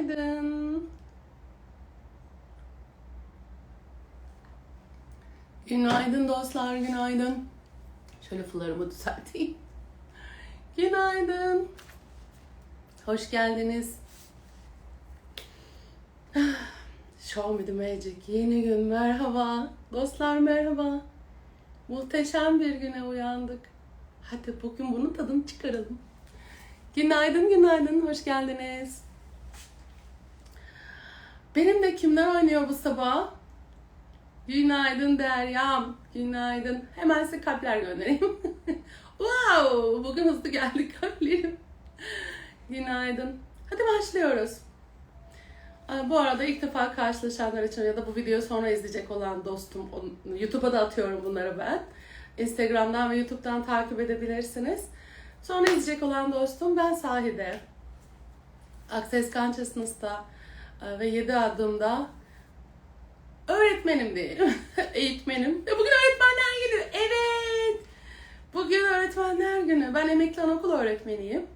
Günaydın. Günaydın dostlar, günaydın. Şöyle fularımı düzelteyim. Günaydın. Hoş geldiniz. Show me the magic. Yeni gün merhaba. Dostlar merhaba. Muhteşem bir güne uyandık. Hadi bugün bunun tadını çıkaralım. Günaydın, günaydın. Hoş geldiniz. Benimle kimler oynuyor bu sabah? Günaydın Deryam. Günaydın. Hemen size kalpler göndereyim. wow! Bugün hızlı geldi kalplerim. Günaydın. Hadi başlıyoruz. Bu arada ilk defa karşılaşanlar için ya da bu videoyu sonra izleyecek olan dostum, YouTube'a da atıyorum bunları ben. Instagram'dan ve YouTube'dan takip edebilirsiniz. Sonra izleyecek olan dostum ben Sahide. Access Consciousness'ta ve 7 adımda öğretmenim diyeyim. Eğitmenim. Ve bugün öğretmenler günü. Evet. Bugün öğretmenler günü. Ben emekli anaokul öğretmeniyim.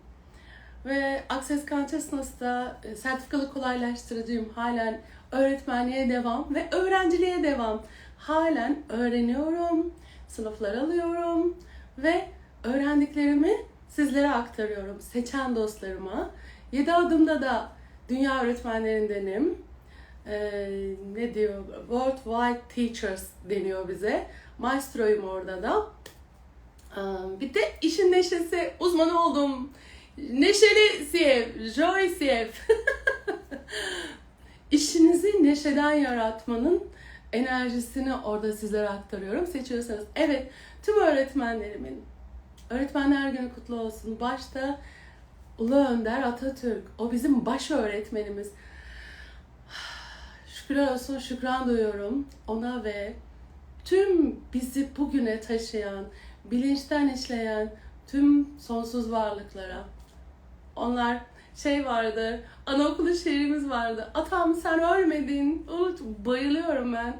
Ve Access Consciousness'ta e, sertifikalı kolaylaştırıcıyım. Halen öğretmenliğe devam ve öğrenciliğe devam. Halen öğreniyorum, sınıflar alıyorum ve öğrendiklerimi sizlere aktarıyorum. Seçen dostlarıma. 7 adımda da dünya öğretmenlerindenim. Ee, ne diyor? Worldwide Teachers deniyor bize. Maestroyum orada da. Ee, Bir de işin neşesi uzmanı oldum. Neşeli CF, Joy CF. İşinizi neşeden yaratmanın enerjisini orada sizlere aktarıyorum. Seçiyorsanız. Evet, tüm öğretmenlerimin Öğretmenler Günü kutlu olsun. Başta Ulu Önder Atatürk. O bizim baş öğretmenimiz. Şükürler olsun, şükran duyuyorum ona ve tüm bizi bugüne taşıyan, bilinçten işleyen tüm sonsuz varlıklara. Onlar şey vardı, anaokulu şiirimiz vardı. Atam sen ölmedin. Onu bayılıyorum ben.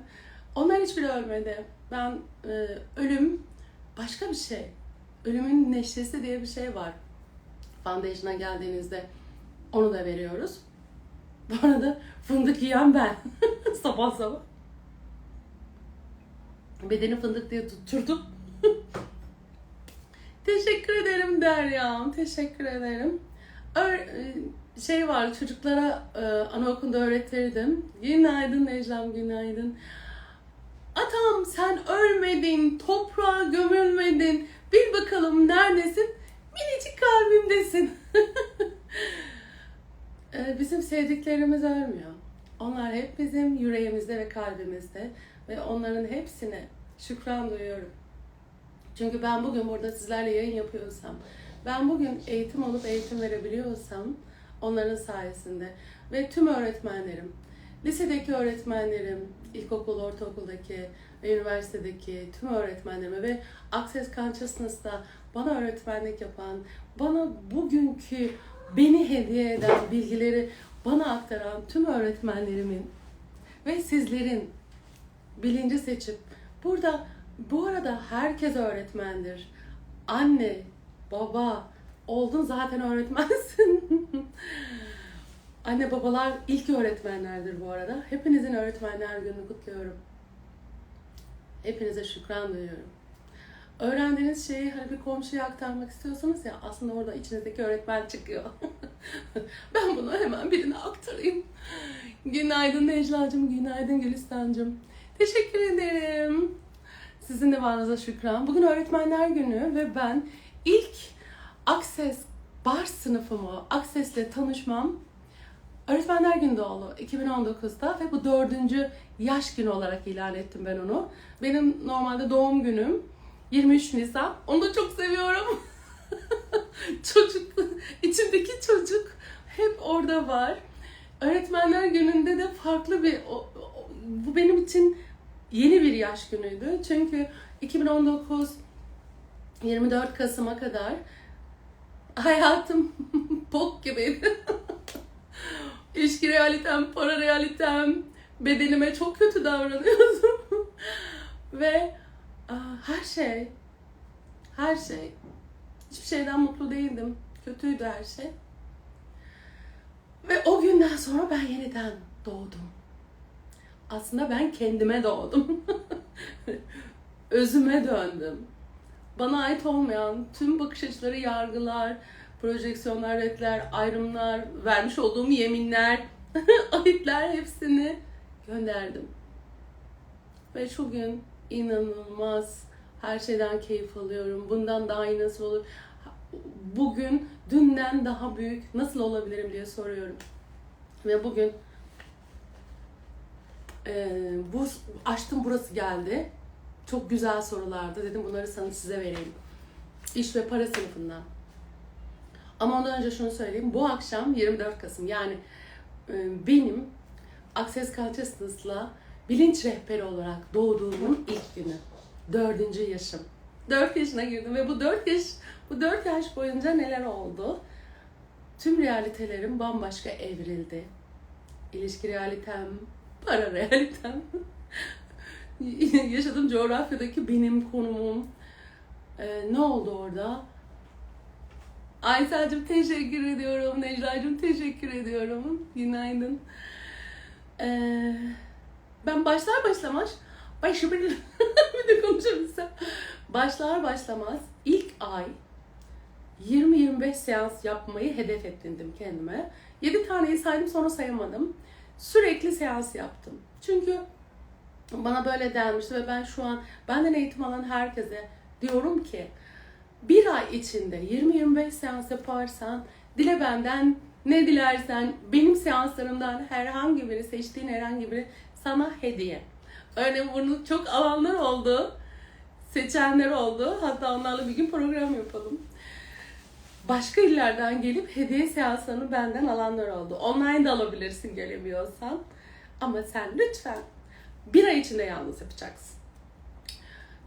Onlar hiçbiri ölmedi. Ben e, ölüm başka bir şey. Ölümün neşesi diye bir şey var. Foundation'a geldiğinizde onu da veriyoruz. Bu arada fındık yiyen ben. sabah sabah. Bedeni fındık diye tutturdum. Teşekkür ederim Derya'm. Teşekkür ederim. Ö- şey var çocuklara e, anaokulunda öğretirdim. Günaydın Necla'm günaydın. Atam sen ölmedin, toprağa gömülmedin. Bil bakalım neredesin? Minicik kalbimdesin. Ee, bizim sevdiklerimiz ölmüyor. Onlar hep bizim yüreğimizde ve kalbimizde. Ve onların hepsine şükran duyuyorum. Çünkü ben bugün burada sizlerle yayın yapıyorsam, ben bugün eğitim alıp eğitim verebiliyorsam onların sayesinde ve tüm öğretmenlerim, lisedeki öğretmenlerim, ilkokul, ortaokuldaki ve üniversitedeki tüm öğretmenlerime ve Access Consciousness'ta bana öğretmenlik yapan, bana bugünkü beni hediye eden bilgileri bana aktaran tüm öğretmenlerimin ve sizlerin bilinci seçip burada bu arada herkes öğretmendir. Anne, baba oldun zaten öğretmensin. Anne babalar ilk öğretmenlerdir bu arada. Hepinizin öğretmenler gününü kutluyorum. Hepinize şükran duyuyorum. Öğrendiğiniz şeyi hani bir komşuya aktarmak istiyorsanız ya aslında orada içinizdeki öğretmen çıkıyor. ben bunu hemen birine aktarayım. Günaydın Necla'cığım, günaydın Gülistan'cığım. Teşekkür ederim. Sizin de varlığınıza şükran. Bugün öğretmenler günü ve ben ilk Access bar sınıfımı, Access'le tanışmam Öğretmenler Günü oldu 2019'da ve bu dördüncü yaş günü olarak ilan ettim ben onu. Benim normalde doğum günüm 23 Nisan. Onu da çok seviyorum. çocuk, içimdeki çocuk hep orada var. Öğretmenler Günü'nde de farklı bir, bu benim için yeni bir yaş günüydü. Çünkü 2019 24 Kasım'a kadar hayatım bok gibiydi. İlişki realitem, para realitem, bedenime çok kötü davranıyordum. Ve aa, her şey, her şey, hiçbir şeyden mutlu değildim. Kötüydü her şey. Ve o günden sonra ben yeniden doğdum. Aslında ben kendime doğdum. Özüme döndüm. Bana ait olmayan tüm bakış açıları, yargılar, projeksiyonlar, retler, ayrımlar, vermiş olduğum yeminler, ayıplar hepsini gönderdim. Ve şu gün inanılmaz her şeyden keyif alıyorum. Bundan daha iyi nasıl olur? Bugün dünden daha büyük nasıl olabilirim diye soruyorum. Ve bugün e, bu açtım burası geldi. Çok güzel sorulardı. Dedim bunları sana size vereyim. İş ve para sınıfından. Ama ondan önce şunu söyleyeyim. Bu akşam 24 Kasım yani benim Access Consciousness'la bilinç rehberi olarak doğduğumun ilk günü. Dördüncü yaşım. Dört yaşına girdim ve bu dört yaş, bu dört yaş boyunca neler oldu? Tüm realitelerim bambaşka evrildi. İlişki realitem, para realitem, yaşadığım coğrafyadaki benim konumum. Ee, ne oldu orada? Aysel'cim teşekkür ediyorum. Necla'cım teşekkür ediyorum. Günaydın. Ee, ben başlar başlamaz başı bir, de konuşabilsem. Başlar başlamaz ilk ay 20-25 seans yapmayı hedef ettindim kendime. 7 taneyi saydım sonra sayamadım. Sürekli seans yaptım. Çünkü bana böyle denmişti ve ben şu an benden eğitim alan herkese diyorum ki bir ay içinde 20-25 seans yaparsan dile benden ne dilersen benim seanslarımdan herhangi biri seçtiğin herhangi biri sana hediye. Örneğin bunu çok alanlar oldu. Seçenler oldu. Hatta onlarla bir gün program yapalım. Başka illerden gelip hediye seanslarını benden alanlar oldu. Online de alabilirsin gelemiyorsan. Ama sen lütfen bir ay içinde yalnız yapacaksın.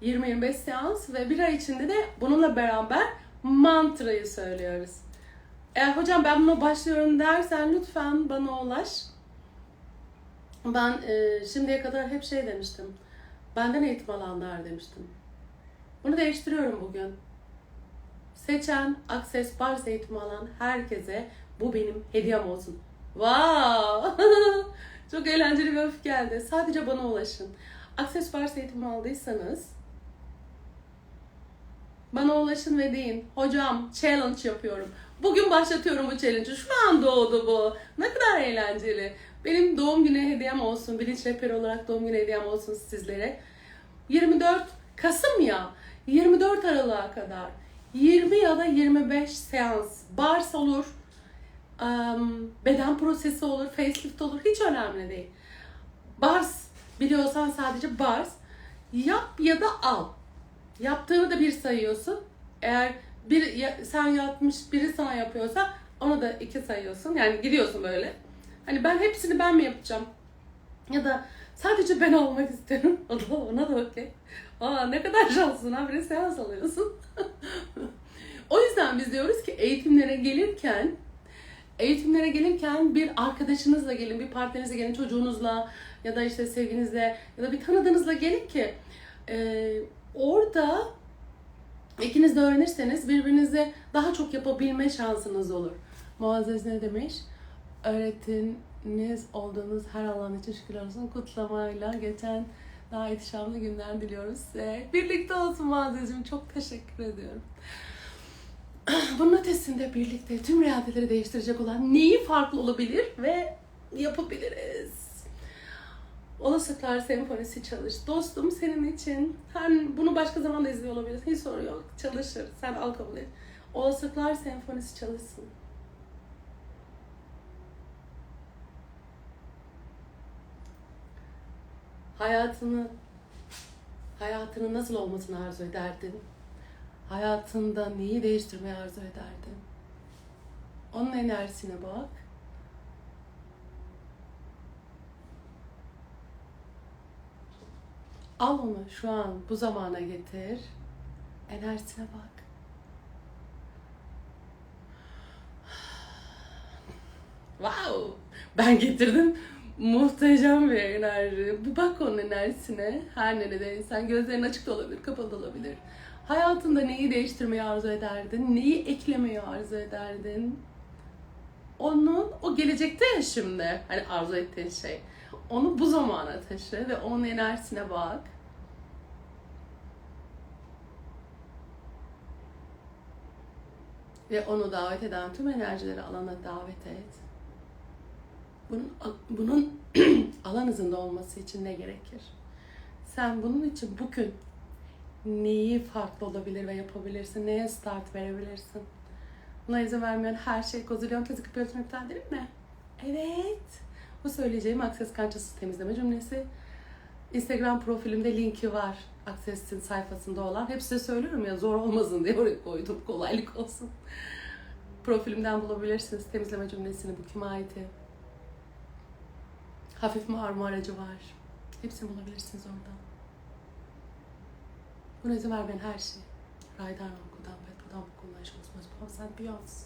20-25 seans ve bir ay içinde de bununla beraber mantrayı söylüyoruz. Eğer hocam ben buna başlıyorum dersen lütfen bana ulaş. Ben e, şimdiye kadar hep şey demiştim. Benden eğitim alanlar demiştim. Bunu değiştiriyorum bugün. Seçen, Access Bars eğitimi alan herkese bu benim hediyem olsun. Wow! Çok eğlenceli bir öf geldi. Sadece bana ulaşın. Access Bars eğitimi aldıysanız bana ulaşın ve deyin. Hocam challenge yapıyorum. Bugün başlatıyorum bu challenge'ı. Şu an doğdu bu. Ne kadar eğlenceli. Benim doğum günü hediyem olsun. Bilinç rehberi olarak doğum günü hediyem olsun sizlere. 24 Kasım ya. 24 Aralık'a kadar 20 ya da 25 seans. Bars olur. Beden prosesi olur. Facelift olur. Hiç önemli değil. Bars biliyorsan sadece bars. Yap ya da al. Yaptığını da bir sayıyorsun. Eğer bir sen yapmış biri sana yapıyorsa onu da iki sayıyorsun. Yani gidiyorsun böyle. Hani ben hepsini ben mi yapacağım? Ya da sadece ben olmak istiyorum. O da ona da okey. Aa ne kadar şanslısın ha bir seans alıyorsun. o yüzden biz diyoruz ki eğitimlere gelirken eğitimlere gelirken bir arkadaşınızla gelin, bir partnerinizle gelin, çocuğunuzla ya da işte sevginizle ya da bir tanıdığınızla gelin ki e, orada ikiniz de öğrenirseniz birbirinize daha çok yapabilme şansınız olur. Muazzez ne demiş? Öğretiniz olduğunuz her alan için şükür olsun kutlamayla geçen daha ihtişamlı günler diliyoruz size. Birlikte olsun Muazzez'cim. Çok teşekkür ediyorum. Bunun ötesinde birlikte tüm realiteleri değiştirecek olan neyi farklı olabilir ve yapabiliriz? Olasılıklar Senfonisi çalış. Dostum senin için. Sen bunu başka zaman da izliyor olabilirsin. Hiç sorun yok. Çalışır. Sen al kabul et. Olasılıklar Senfonisi çalışsın. Hayatını hayatının nasıl olmasını arzu ederdin? Hayatında neyi değiştirmeyi arzu ederdin? Onun enerjisine bak. Al onu şu an bu zamana getir. Enerjisine bak. Wow! Ben getirdim. Muhteşem bir enerji. Bir bak onun enerjisine. Her neredeysen gözlerin açık da olabilir, kapalı da olabilir. Hayatında neyi değiştirmeyi arzu ederdin? Neyi eklemeyi arzu ederdin? onun o gelecekte ya şimdi hani arzu ettiğin şey. Onu bu zamana taşı ve onun enerjisine bak. Ve onu davet eden tüm enerjileri alana davet et. Bunun, bunun alan olması için ne gerekir? Sen bunun için bugün neyi farklı olabilir ve yapabilirsin? Neye start verebilirsin? Buna izin vermeyen her şey kozilyon kezi kıpırtını iptal ederim mi? Evet. Bu söyleyeceğim Akses Kançası temizleme cümlesi. Instagram profilimde linki var. Access'in sayfasında olan. Hep size söylüyorum ya zor olmasın diye oraya koydum. Kolaylık olsun. Profilimden bulabilirsiniz temizleme cümlesini. Bu kime ait? Hafif marma aracı var. Hepsini bulabilirsiniz oradan. Buna izin vermeyen her şey. Raydan Ronku'dan ve Pudan Bukun'dan Şonsmaz Pavsen Beyoncé.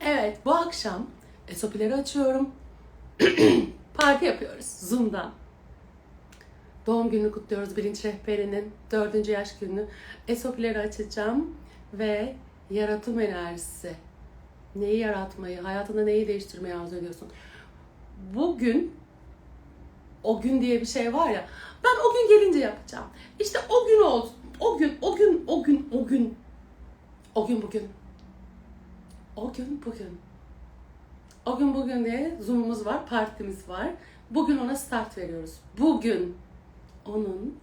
Evet bu akşam esopileri açıyorum. Parti yapıyoruz Zoom'dan. Doğum gününü kutluyoruz bilinç rehberinin dördüncü yaş gününü. Esopileri açacağım ve yaratım enerjisi. Neyi yaratmayı, hayatında neyi değiştirmeyi arzu ediyorsun? Bugün o gün diye bir şey var ya. Ben o gün gelince yapacağım. İşte o gün olsun. O gün, o gün, o gün, o gün. O gün bugün. O gün bugün. O gün bugün diye Zoom'umuz var, partimiz var. Bugün ona start veriyoruz. Bugün onun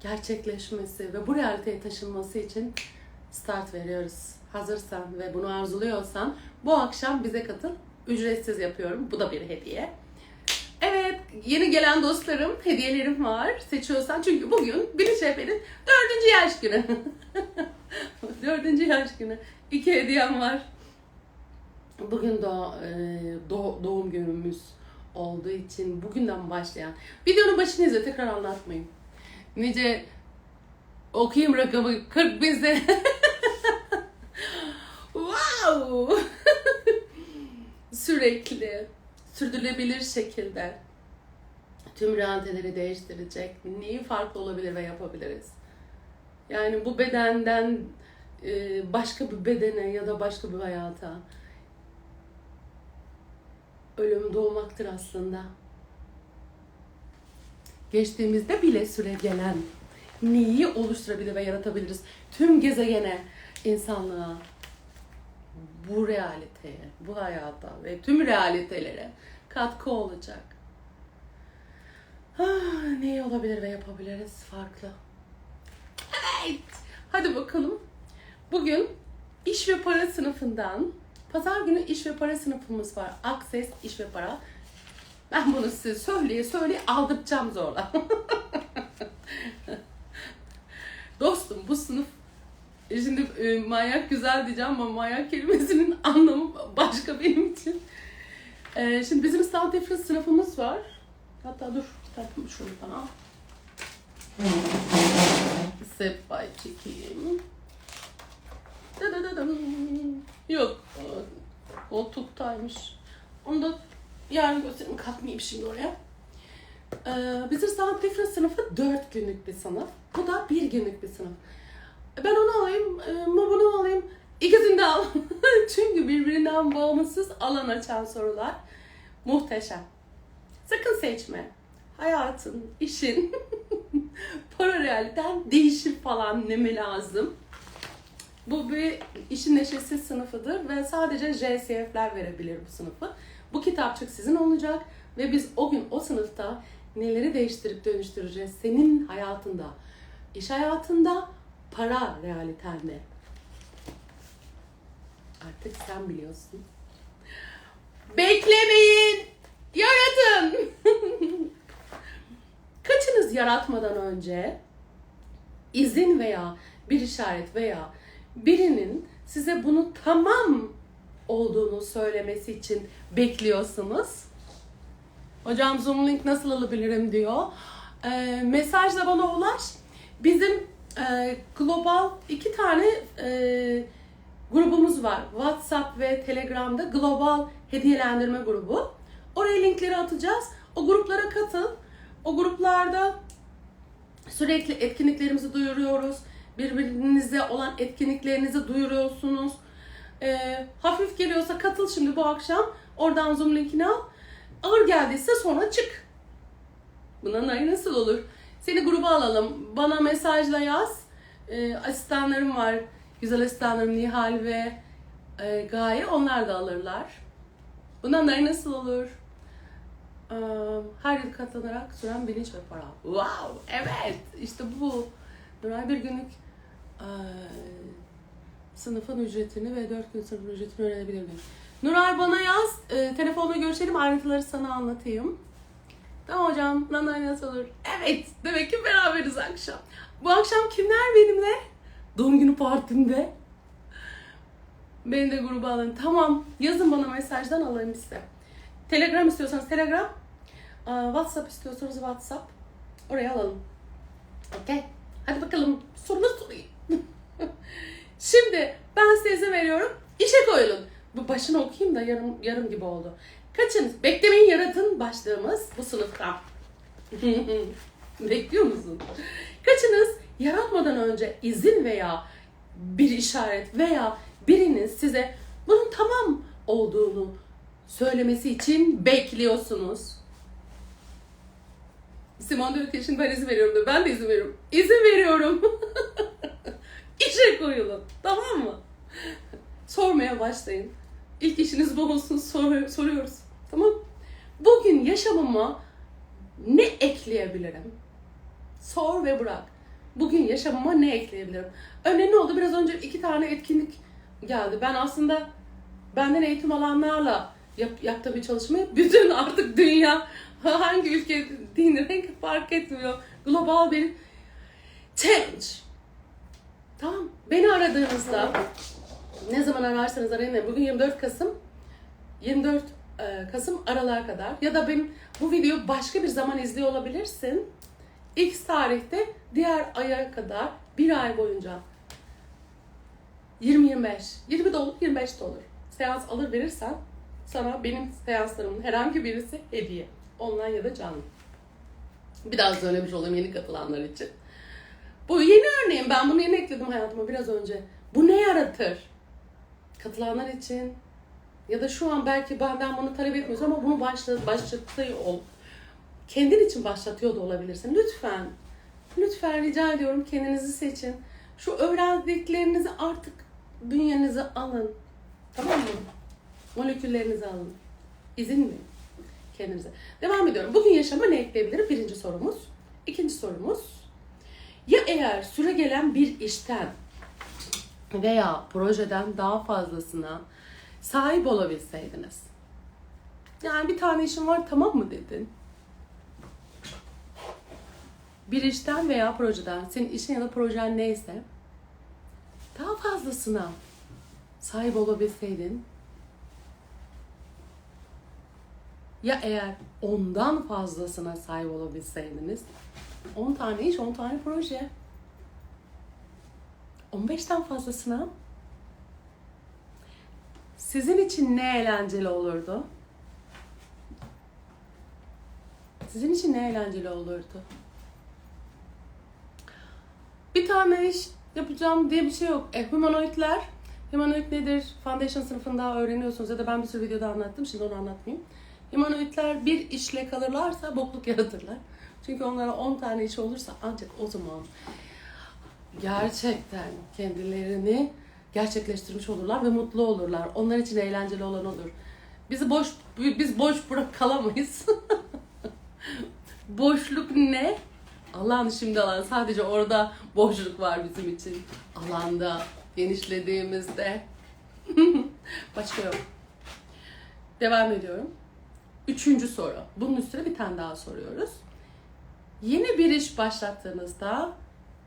gerçekleşmesi ve bu realiteye taşınması için start veriyoruz. Hazırsan ve bunu arzuluyorsan bu akşam bize katıl. Ücretsiz yapıyorum. Bu da bir hediye. Evet, yeni gelen dostlarım, hediyelerim var. Seçiyorsan çünkü bugün Bilinç Rehber'in dördüncü yaş günü. dördüncü yaş günü. İki hediyem var. Bugün doğ, e, doğ- doğum günümüz olduğu için bugünden başlayan. Videonun başını izle, tekrar anlatmayayım. Nice okuyayım rakamı 40 bin sene. wow! Sürekli, sürdürülebilir şekilde tüm realiteleri değiştirecek neyi farklı olabilir ve yapabiliriz? Yani bu bedenden e, başka bir bedene ya da başka bir hayata ölüm doğmaktır aslında. Geçtiğimizde bile süre gelen neyi oluşturabilir ve yaratabiliriz? Tüm gezegene, insanlığa, bu realiteye, bu hayata ve tüm realitelere katkı olacak. Ah, ne olabilir ve yapabiliriz farklı. Evet. Hadi bakalım. Bugün iş ve para sınıfından Pazar günü iş ve para sınıfımız var. Akses iş ve para. Ben bunu size söyleye söyleye aldıracağım zorla. Dostum bu sınıf şimdi e, manyak güzel diyeceğim ama manyak kelimesinin anlamı başka benim için. E, şimdi bizim Difference sınıfımız var. Hatta dur kitabımı şuradan al. Step by çekeyim. Yok. Koltuktaymış. Onu da yarın göstereyim. Kalkmayayım şimdi oraya. Ee, bizim Sound Difference sınıfı 4 günlük bir sınıf. Bu da 1 günlük bir sınıf. Ben onu alayım, e, bunu alayım. İkisini de al. Çünkü birbirinden bağımsız alan açan sorular. Muhteşem. Sakın seçme. Hayatın, işin, para realiten değişir falan neme lazım. Bu bir işin neşesi sınıfıdır ve sadece JSF'ler verebilir bu sınıfı. Bu kitapçık sizin olacak ve biz o gün o sınıfta neleri değiştirip dönüştüreceğiz senin hayatında, iş hayatında, para realitende. Artık sen biliyorsun. Beklemeyin, yaratın. Kaçınız yaratmadan önce izin veya bir işaret veya birinin size bunu tamam olduğunu söylemesi için bekliyorsunuz. Hocam Zoom link nasıl alabilirim diyor. E, mesajla bana ulaş. Bizim e, global iki tane e, grubumuz var. WhatsApp ve Telegram'da global hediyelendirme grubu. Oraya linkleri atacağız. O gruplara katıl. O gruplarda sürekli etkinliklerimizi duyuruyoruz birbirinize olan etkinliklerinizi duyuruyorsunuz. Ee, hafif geliyorsa katıl şimdi bu akşam. Oradan Zoom linkini al. Ağır geldiyse sonra çık. Bunların ayı nasıl olur? Seni gruba alalım. Bana mesajla yaz. Ee, asistanlarım var. Güzel asistanlarım Nihal ve e, Gaye. Onlar da alırlar. Bundan ayı nasıl olur? Ee, her yıl katlanarak süren bilinç ve para. Wow! Evet! İşte bu. Nuray bir günlük e, sınıfın ücretini ve dört gün sınıfın ücretini öğrenebilir miyim? Nuray bana yaz. E, telefonla görüşelim. Ayrıntıları sana anlatayım. Tamam hocam. Nanay nasıl olur? Evet. Demek ki beraberiz akşam. Bu akşam kimler benimle? Doğum günü partimde. Beni de gruba alın. Tamam. Yazın bana mesajdan alayım size. Telegram istiyorsanız Telegram. WhatsApp istiyorsanız WhatsApp. Oraya alalım. Okey. Hadi bakalım. Sorunu sorayım. Şimdi ben size izin veriyorum. İşe koyulun. Bu başını okuyayım da yarım, yarım gibi oldu. Kaçınız? Beklemeyin yaratın başlığımız bu sınıfta. Bekliyor musun? Kaçınız yaratmadan önce izin veya bir işaret veya birinin size bunun tamam olduğunu söylemesi için bekliyorsunuz. Simon diyor ki şimdi ben izin veriyorum diyor. Ben de izin veriyorum. İzin veriyorum. İşe koyulun. Tamam mı? Sormaya başlayın. İlk işiniz bu olsun sor- soruyoruz. Tamam Bugün yaşamıma ne ekleyebilirim? Sor ve bırak. Bugün yaşamıma ne ekleyebilirim? Ne oldu? Biraz önce iki tane etkinlik geldi. Ben aslında benden eğitim alanlarla yap, yaptığım bir çalışmayı bütün artık dünya hangi ülke renk fark etmiyor. Global bir change. Aradığınızda ne zaman ararsanız arayın. Bugün 24 Kasım. 24 e, Kasım aralığa kadar ya da benim bu videoyu başka bir zaman izliyor olabilirsin. X tarihte diğer aya kadar bir ay boyunca 20-25, 20 de olur, 25 de olur. Seans alır verirsen sana benim seanslarımın herhangi birisi hediye. Online ya da canlı. Bir daha söylemiş olayım yeni katılanlar için. Bu yeni örneğim. Ben bunu yeni ekledim hayatıma biraz önce. Bu ne yaratır? Katılanlar için ya da şu an belki benden bunu talep etmiyorsun ama bunu başla, başlatıyor ol. Kendin için başlatıyor da olabilirsin. Lütfen, lütfen rica ediyorum kendinizi seçin. Şu öğrendiklerinizi artık bünyenize alın. Tamam mı? Moleküllerinizi alın. İzin mi? Kendinize. Devam ediyorum. Bugün yaşama ne ekleyebilirim? Birinci sorumuz. İkinci sorumuz. Ya eğer süre gelen bir işten veya projeden daha fazlasına sahip olabilseydiniz. Yani bir tane işim var tamam mı dedin. Bir işten veya projeden, senin işin ya da projen neyse daha fazlasına sahip olabilseydin ya eğer ondan fazlasına sahip olabilseydiniz 10 tane iş, 10 tane proje 15'ten fazlasına sizin için ne eğlenceli olurdu? Sizin için ne eğlenceli olurdu? Bir tane iş yapacağım diye bir şey yok. E, humanoidler, humanoid nedir? Foundation sınıfında öğreniyorsunuz ya da ben bir sürü videoda anlattım, şimdi onu anlatmayayım. Humanoidler bir işle kalırlarsa bokluk yaratırlar. Çünkü onlara 10 tane iş olursa ancak o zaman gerçekten kendilerini gerçekleştirmiş olurlar ve mutlu olurlar. Onlar için eğlenceli olan olur. Bizi boş biz boş bırak kalamayız. Boşluk ne? Allah'ın şimdi alan sadece orada boşluk var bizim için. Alanda genişlediğimizde. Başka yok. Devam ediyorum. Üçüncü soru. Bunun üstüne bir tane daha soruyoruz. Yeni bir iş başlattığınızda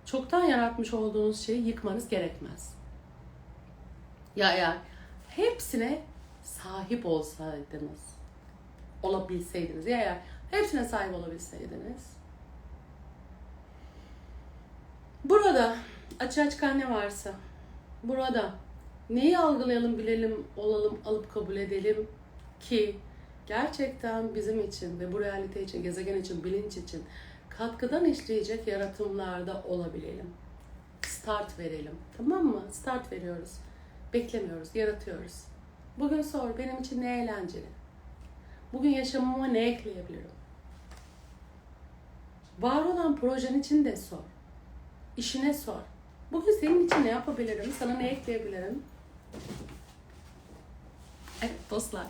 çoktan yaratmış olduğunuz şeyi yıkmanız gerekmez. Ya eğer hepsine sahip olsaydınız, olabilseydiniz ya eğer hepsine sahip olabilseydiniz. Burada açığa çıkan ne varsa, burada neyi algılayalım, bilelim, olalım, alıp kabul edelim ki gerçekten bizim için ve bu realite için, gezegen için, bilinç için katkıdan işleyecek yaratımlarda olabilelim. Start verelim. Tamam mı? Start veriyoruz. Beklemiyoruz, yaratıyoruz. Bugün sor, benim için ne eğlenceli? Bugün yaşamıma ne ekleyebilirim? Var olan projen için de sor. İşine sor. Bugün senin için ne yapabilirim? Sana ne ekleyebilirim? Evet dostlar.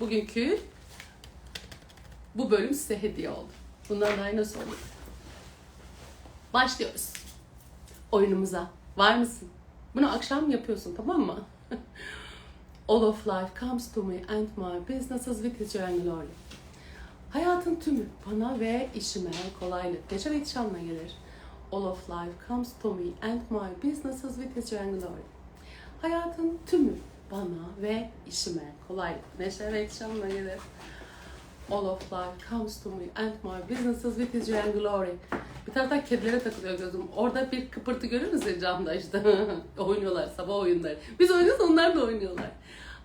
Bugünkü bu bölüm size hediye oldu. Bundan daha ne sorun? Başlıyoruz. Oyunumuza. Var mısın? Bunu akşam yapıyorsun tamam mı? All of life comes to me and my businesses with his and glory. Hayatın tümü bana ve işime kolaylık, neşe ve ihtişamla gelir. All of life comes to me and my businesses with his and glory. Hayatın tümü bana ve işime kolaylık, neşe ve ihtişamla gelir. All of life comes to me and my businesses with his glory. Bir taraftan kedilere takılıyor gözüm. Orada bir kıpırtı görürüz ya camda işte. oynuyorlar sabah oyunları. Biz oynuyoruz onlar da oynuyorlar.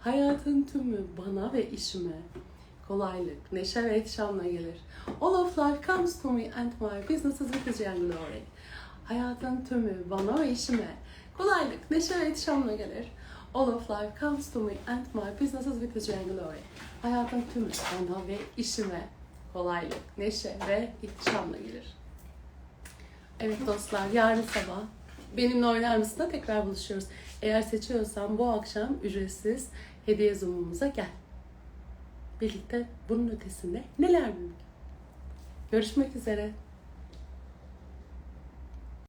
Hayatın tümü bana ve işime kolaylık, neşe ve ihtişamla gelir. All of life comes to me and my businesses with his glory. Hayatın tümü bana ve işime kolaylık, neşe ve ihtişamla gelir. All of life comes to me and my businesses with his joy and glory. Hayatın tümü bana ve işime kolaylık, neşe ve ihtişamla gelir. Evet dostlar, yarın sabah benimle oynar mısın da tekrar buluşuyoruz. Eğer seçiyorsan bu akşam ücretsiz hediye zoom'umuza gel. Birlikte bunun ötesinde neler mümkün? Görüşmek üzere.